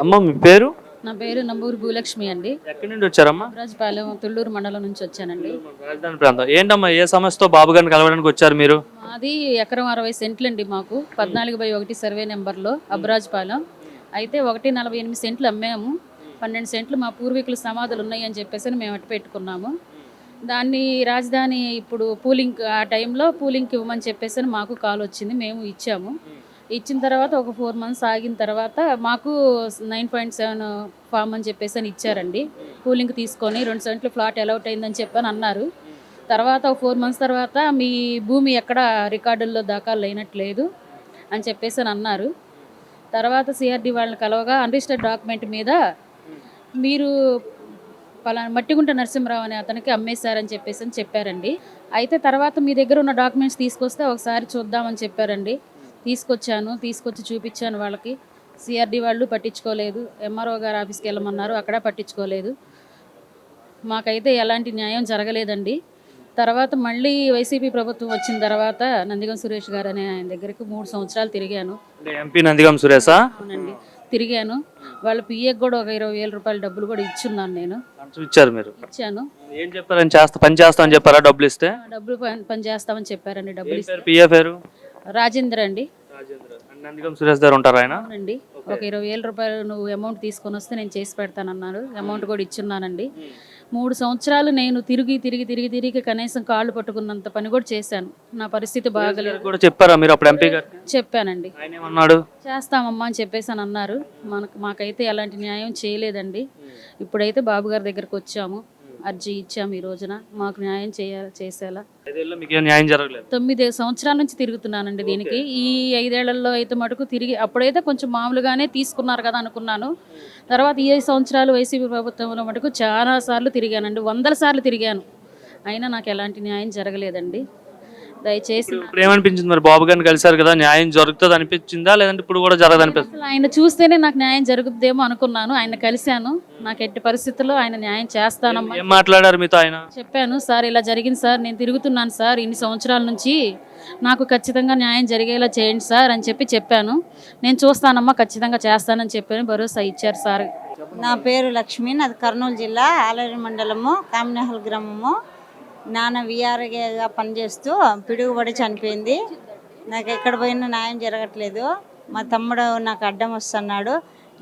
అమ్మ మీ పేరు? నా పేరు నంబూరు భూలక్ష్మి అండి. ఎక్కడి నుండి వచ్చారమ్మా? రాజపాలెం తుళ్ళూరు మండలం నుంచి వచ్చానండి. రాజధాని ప్రాంతం. ఏంటమ్మా ఏ సమస్యతో బాబు గారిని కలవడానికి వచ్చారు మీరు? మాది ఎకరం అరవై సెంట్లు అండి మాకు. పద్నాలుగు బై ఒకటి సర్వే నెంబర్లో అబ్రాజ్పాలెం అయితే ఒకటి నలభై ఎనిమిది సెంట్లు అమ్మాము. పన్నెండు సెంట్లు మా పూర్వీకుల సమాధులు ఉన్నాయి అని చెప్పేసి మేము అట్టు పెట్టుకున్నాము. దాన్ని రాజధాని ఇప్పుడు పూలింగ్ ఆ టైంలో పూలింగ్కి ఇవ్వమని చెప్పేసి మాకు కాల్ వచ్చింది. మేము ఇచ్చాము. ఇచ్చిన తర్వాత ఒక ఫోర్ మంత్స్ ఆగిన తర్వాత మాకు నైన్ పాయింట్ సెవెన్ ఫామ్ అని చెప్పేసి అని ఇచ్చారండి. కూలింగ్ తీసుకొని రెండు సెంట్లు ఫ్లాట్ అలౌట్ అయిందని చెప్పని అన్నారు. తర్వాత ఒక ఫోర్ మంత్స్ తర్వాత మీ భూమి ఎక్కడ రికార్డుల్లో దాఖలు అయినట్లేదు అని చెప్పేసి అని అన్నారు. తర్వాత సిఆర్డి వాళ్ళని కలవగా అన్రిజిస్టర్డ్ డాక్యుమెంట్ మీద మీరు పలానా మట్టిగుంట నరసింహరావు అనే అతనికి అమ్మేశారని చెప్పేసి అని చెప్పారండి. అయితే తర్వాత మీ దగ్గర ఉన్న డాక్యుమెంట్స్ తీసుకొస్తే ఒకసారి చూద్దామని చెప్పారండి. తీసుకొచ్చాను తీసుకొచ్చి చూపించాను వాళ్ళకి. సిఆర్డి వాళ్ళు పట్టించుకోలేదు. ఎంఆర్ఓ గారు ఆఫీస్కి వెళ్ళమన్నారు అక్కడ పట్టించుకోలేదు. మాకైతే ఎలాంటి న్యాయం జరగలేదండి. తర్వాత మళ్ళీ వైసీపీ ప్రభుత్వం వచ్చిన తర్వాత నందిగం సురేష్ గారు అనే ఆయన దగ్గరికి మూడు సంవత్సరాలు తిరిగాను. ఎంపీ నందిగం సురేశా అవునండి. తిరిగాను. వాళ్ళ పిఏకి కూడా ఒక ఇరవై వేల రూపాయల డబ్బులు కూడా ఇచ్చున్నాను నేను. ఇచ్చారు మీరు. ఇచ్చాను. ఏం చెప్పారని చేస్తా పని చెప్పారా డబ్బులు ఇస్తే? డబ్బులు పని చేస్తామని చెప్పారండి డబ్బులు ఏం ఇస్తే. పేరు పిఏ పేరు? రాజేంద్ర అండి. రాజేంద్ర. నందిగం సురేష్ గారు ఉంటారు ఆయన? అవునండి. ఒక ఇరవై వేల రూపాయలు నువ్వు అమౌంట్ తీసుకొని వస్తే నేను చేసి పెడతానన్నారు. అమౌంట్ కూడా ఇచ్చున్నానండి. మూడు సంవత్సరాలు నేను తిరిగి తిరిగి తిరిగి తిరిగి కనీసం కాళ్ళు పట్టుకున్నంత పని కూడా చేశాను. నా పరిస్థితి బాగలేదు. కూడా చెప్పారా మీరు అప్పుడు ఎంపీ గారు? చెప్పానండి. ఆయన ఏమన్నాడు? చేస్తామమ్మా అని చెప్పేసి అని అన్నారు. మనకు మాకైతే ఎలాంటి న్యాయం చేయలేదండి. ఇప్పుడైతే బాబు గారి దగ్గరకు వచ్చాము. అర్జీ ఇచ్చాము ఈ రోజున. మాకు న్యాయం చేయ చేసేలా. న్యాయం జరగలేదు? తొమ్మిది సంవత్సరాల నుంచి తిరుగుతున్నానండి దీనికి. ఈ ఐదేళ్ళలో అయితే మటుకు తిరిగి అప్పుడైతే కొంచెం మామూలుగానే తీసుకున్నారు కదా అనుకున్నాను. తర్వాత ఈ ఐదు సంవత్సరాలు వైసీపీ ప్రభుత్వంలో మటుకు చాలా సార్లు తిరిగానండి. వందల సార్లు తిరిగాను. అయినా నాకు ఎలాంటి న్యాయం జరగలేదండి. దయచేసి ఇప్పుడు ఏమనిపించింది మరి? బాబు గారిని కలిసారు కదా న్యాయం జరుగుతుంది అనిపించిందా? లేదంటే ఇప్పుడు కూడా జరగదు అనిపిస్తుంది? అసలు ఆయన చూస్తేనే నాకు న్యాయం జరుగుద్దేమో అనుకున్నాను. ఆయన కలిశాను. నాకు ఎట్టి పరిస్థితుల్లో ఆయన న్యాయం చేస్తానమ్మా. ఏం మాట్లాడారు మీతో ఆయన? చెప్పాను సార్ ఇలా జరిగింది సార్. నేను తిరుగుతున్నాను సార్. ఇన్ని సంవత్సరాల నుంచి నాకు ఖచ్చితంగా న్యాయం జరిగేలా చేయండి సార్ అని చెప్పి చెప్పాను. నేను చూస్తానమ్మా ఖచ్చితంగా చేస్తానని చెప్పాను. భరోసా ఇచ్చారు సార్. నా పేరు లక్ష్మి. నాది కర్నూలు జిల్లా ఆలేరు మండలము కామినహల్ గ్రామము. నాన్న విఆర్ఏగా పనిచేస్తూ పిడుగుబడి చనిపోయింది. నాకు ఎక్కడ పోయినా న్యాయం జరగట్లేదు. మా తమ్ముడు నాకు అడ్డం వస్తున్నాడు.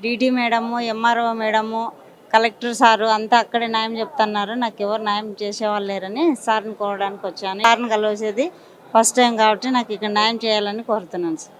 DT madam MRO madam collector sir అంతా అక్కడే న్యాయం చెప్తున్నారు. నాకు ఎవరు న్యాయం చేసేవాళ్ళు లేరని సార్ని కోరడానికి వచ్చాను. సార్ని కలవసేది ఫస్ట్ టైం కాబట్టి నాకు ఇక్కడ న్యాయం చేయాలని కోరుతున్నాను సార్.